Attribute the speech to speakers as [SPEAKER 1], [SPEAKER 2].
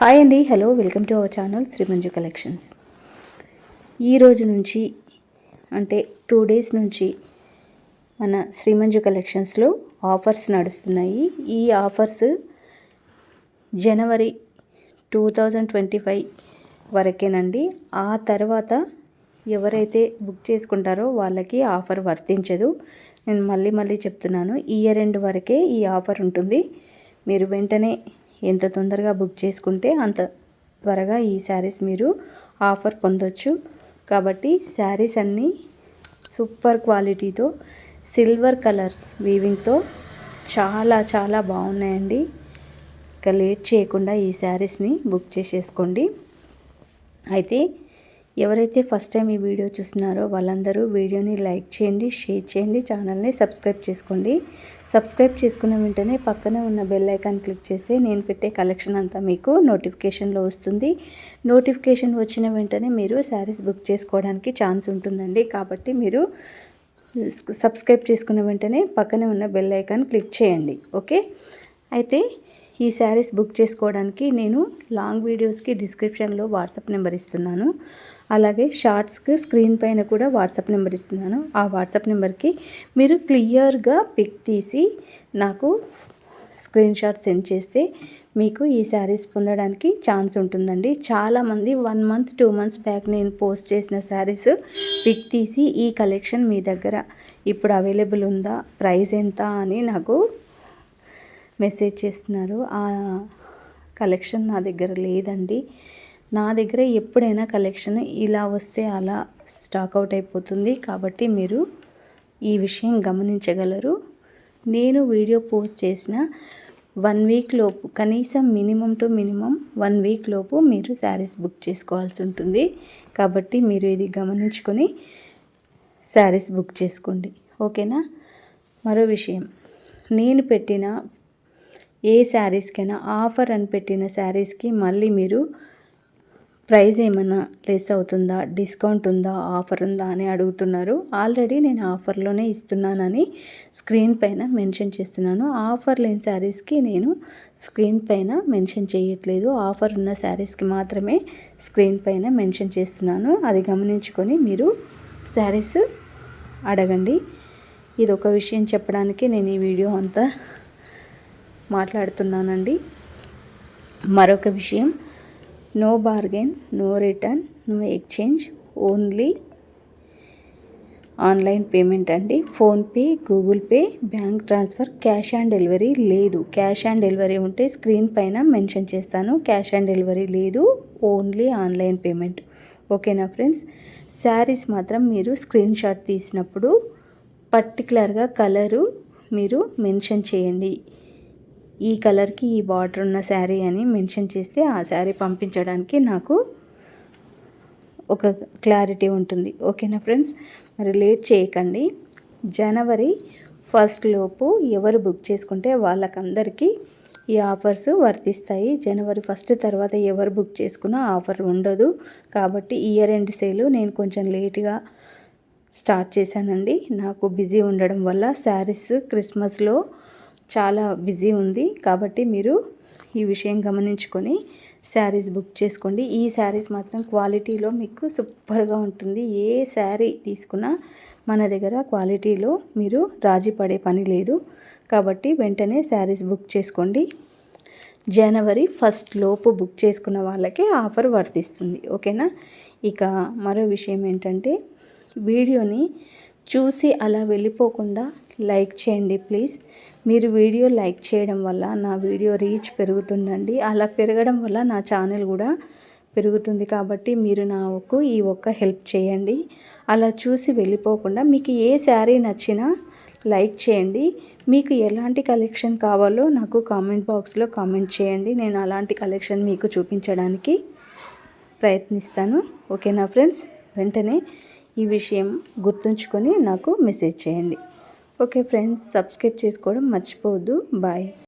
[SPEAKER 1] Hi అండి hello welcome to our channel Srimanju collections. ఈరోజు నుంచి అంటే టూ డేస్ నుంచి మన శ్రీమంజు కలెక్షన్స్లో ఆఫర్స్ నడుస్తున్నాయి. ఈ offers January two thousand twenty five వరకేనండి. ఆ తర్వాత ఎవరైతే బుక్ చేసుకుంటారో వాళ్ళకి ఆఫర్ వర్తించదు. నేను మళ్ళీ మళ్ళీ చెప్తున్నాను ఇయర్ ఎండ్ వరకే ఈ ఆఫర్ ఉంటుంది. మీరు వెంటనే ఎంత తొందరగా బుక్ చేసుకుంటే అంత త్వరగా ఈ శారీస్ మీరు ఆఫర్ పొందొచ్చు. కాబట్టి శారీస్ అన్నీ సూపర్ క్వాలిటీతో సిల్వర్ కలర్ వీవింగ్తో చాలా చాలా బాగున్నాయండి. ఇక లేట్ చేయకుండా ఈ శారీస్ని బుక్ చేసేసుకోండి. అయితే ఎవరైతే ఫస్ట్ టైం ఈ వీడియో చూస్తున్నారో వాళ్ళందరూ వీడియోని లైక్ చేయండి షేర్ చేయండి ఛానల్ని సబ్స్క్రైబ్ చేసుకోండి. సబ్స్క్రైబ్ చేసుకున్న వెంటనే పక్కనే ఉన్న బెల్ ఐకాన్ క్లిక్ చేస్తే నేను పెట్టే కలెక్షన్ అంతా మీకు నోటిఫికేషన్లో వస్తుంది. నోటిఫికేషన్ వచ్చిన వెంటనే మీరు శారీస్ బుక్ చేసుకోవడానికి ఛాన్స్ ఉంటుందండి. కాబట్టి మీరు సబ్స్క్రైబ్ చేసుకున్న వెంటనే పక్కనే ఉన్న బెల్ ఐకాన్ క్లిక్ చేయండి. ఓకే? అయితే ఈ శారీస్ బుక్ చేసుకోవడానికి నేను లాంగ్ వీడియోస్కి డిస్క్రిప్షన్లో వాట్సాప్ నెంబర్ ఇస్తున్నాను. అలాగే షార్ట్స్కి స్క్రీన్ పైన కూడా వాట్సాప్ నెంబర్ ఇస్తున్నాను. ఆ వాట్సాప్ నెంబర్కి మీరు క్లియర్గా పిక్ తీసి నాకు స్క్రీన్ షాట్ సెండ్ చేస్తే మీకు ఈ శారీస్ పొందడానికి ఛాన్స్ ఉంటుందండి. చాలామంది one month two months back నేను పోస్ట్ చేసిన శారీస్ పిక్ తీసి ఈ కలెక్షన్ మీ దగ్గర ఇప్పుడు అవైలబుల్ ఉందా? ప్రైస్ ఎంత అని నాకు మెసేజ్ చేస్తున్నారు. ఆ కలెక్షన్ నా దగ్గర లేదండి. నా దగ్గర ఎప్పుడైనా కలెక్షన్ ఇలా వస్తే అలా స్టాక్ అవుట్ అయిపోతుంది. కాబట్టి మీరు ఈ విషయం గమనించగలరు. నేను వీడియో పోస్ట్ చేసిన వన్ వీక్ లోపు కనీసం minimum two minimum one week లోపు మీరు శారీస్ బుక్ చేసుకోవాల్సి ఉంటుంది. కాబట్టి మీరు ఇది గమనించుకొని శారీస్ బుక్ చేసుకోండి. ఓకేనా? మరో విషయం. నేను పెట్టిన ఏ శారీస్కైనా ఆఫర్ అని పెట్టిన శారీస్కి మళ్ళీ మీరు ప్రైస్ ఏమైనా లెస్ అవుతుందా? డిస్కౌంట్ ఉందా? ఆఫర్ ఉందా? అని అడుగుతున్నారు. ఆల్రెడీ నేను ఆఫర్లోనే ఇస్తున్నానని స్క్రీన్ పైన మెన్షన్ చేస్తున్నాను. ఆఫర్ లేని శారీస్కి నేను స్క్రీన్ పైన మెన్షన్ చేయట్లేదు. ఆఫర్ ఉన్న శారీస్కి మాత్రమే స్క్రీన్ పైన మెన్షన్ చేస్తున్నాను. అది గమనించుకొని మీరు శారీస్ అడగండి. ఇది ఒక విషయం చెప్పడానికి నేను ఈ వీడియో అంతా మాట్లాడుతున్నానండి. మరొక విషయం. No bargain no return no exchange only online payment అండి. PhonePe Google Pay bank transfer cash on delivery లేదు. క్యాష్ ఆన్ డెలివరీ ఉంటే స్క్రీన్ పైన మెన్షన్ చేస్తాను. క్యాష్ ఆన్ డెలివరీ లేదు ఓన్లీ ఆన్లైన్ పేమెంట్ ఓకేనా ఫ్రెండ్స్? శారీస్ మాత్రం మీరు స్క్రీన్ షాట్ తీసినప్పుడు పర్టికులర్గా కలరు మీరు మెన్షన్ చేయండి. ఈ కలర్కి ఈ బార్డర్ ఉన్న శారీ అని మెన్షన్ చేస్తే ఆ శారీ పంపించడానికి నాకు ఒక క్లారిటీ ఉంటుంది. ఓకేనా ఫ్రెండ్స్? మరి లేట్ చేయకండి. జనవరి ఫస్ట్ లోపు ఎవరు బుక్ చేసుకుంటే వాళ్ళకందరికీ ఈ ఆఫర్స్ వర్తిస్తాయి. జనవరి ఫస్ట్ తర్వాత ఎవరు బుక్ చేసుకున్నా ఆఫర్ ఉండదు. కాబట్టి ఇయర్ ఎండ్ సేల్ నేను కొంచెం లేట్గా స్టార్ట్ చేశానండి. నాకు బిజీ ఉండడం వల్ల శారీస్ క్రిస్మస్లో చాలా బిజీ ఉంది కాబట్టి మీరు ఈ విషయం గమనించుకొని శారీస్ బుక్ చేసుకోండి. ఈ శారీస్ మాత్రం క్వాలిటీలో మీకు సూపర్గా ఉంటుంది. ఏ శారీ తీసుకున్నా మన దగ్గర క్వాలిటీలో మీరు రాజీ పడే పని లేదు. కాబట్టి వెంటనే శారీస్ బుక్ చేసుకోండి. జనవరి ఫస్ట్ లోపు బుక్ చేసుకున్న వాళ్ళకి ఆఫర్ వర్తిస్తుంది. ఓకేనా? ఇక మరో విషయం ఏంటంటే వీడియోని చూసి అలా వెళ్ళిపోకుండా లైక్ చేయండి ప్లీజ్. మీరు వీడియో లైక్ చేయడం వల్ల నా వీడియో రీచ్ పెరుగుతుందండి. అలా పెరగడం వల్ల నా ఛానల్ కూడా పెరుగుతుంది కాబట్టి మీరు నాకు ఈ ఒక్క హెల్ప్ చేయండి. అలా చూసి వెళ్ళిపోకుండా మీకు ఏ శారీ నచ్చినా లైక్ చేయండి. మీకు ఎలాంటి కలెక్షన్ కావాలో నాకు కామెంట్ బాక్స్లో కామెంట్ చేయండి. నేను అలాంటి కలెక్షన్ మీకు చూపించడానికి ప్రయత్నిస్తాను. ఓకేనా ఫ్రెండ్స్? వెంటనే ఈ విషయం గుర్తుంచుకొని నాకు మెసేజ్ చేయండి. ఓకే ఫ్రెండ్స్ సబ్స్క్రైబ్ చేసుకోవడం మర్చిపోవద్దు. బాయ్.